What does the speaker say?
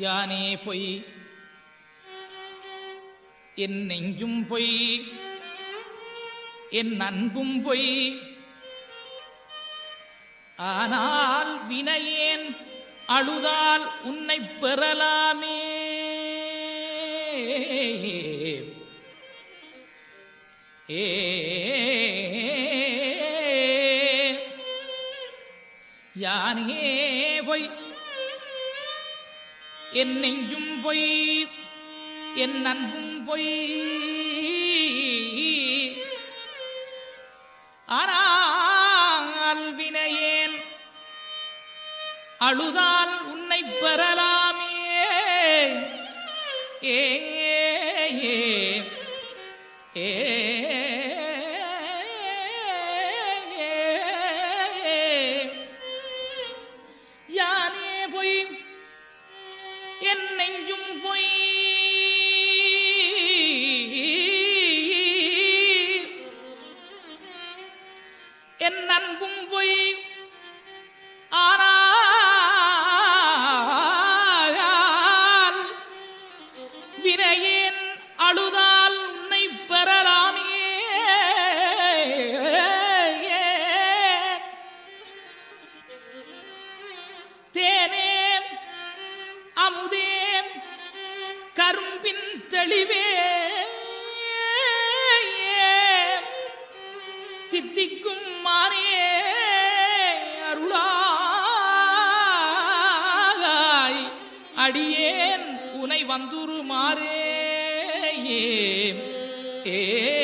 யானே பொய். என் நெஞ்சும் பொய். என் அன்பும் பொய். ஆனால் வினையேன் அழுதால் உன்னை பெறலாமே. ஏ. யானே பொய். என் நெஞ்சும் பொய் என் அன்பும் பொய். ஆனால் வினையேன் அழுதால் உன்னை பெறலாமே. ஏ ஏ ஏ பொய். என் அன்பும் பொய். ஆனால் வினையேன் அழுதால் உன்னை பெறலாமே. தேனே அமுதே கரும்பின் தெளிவே. தித்திக்கும் மானே அருளாய் அடியேன் உனை வந்துருமாறே. ஏ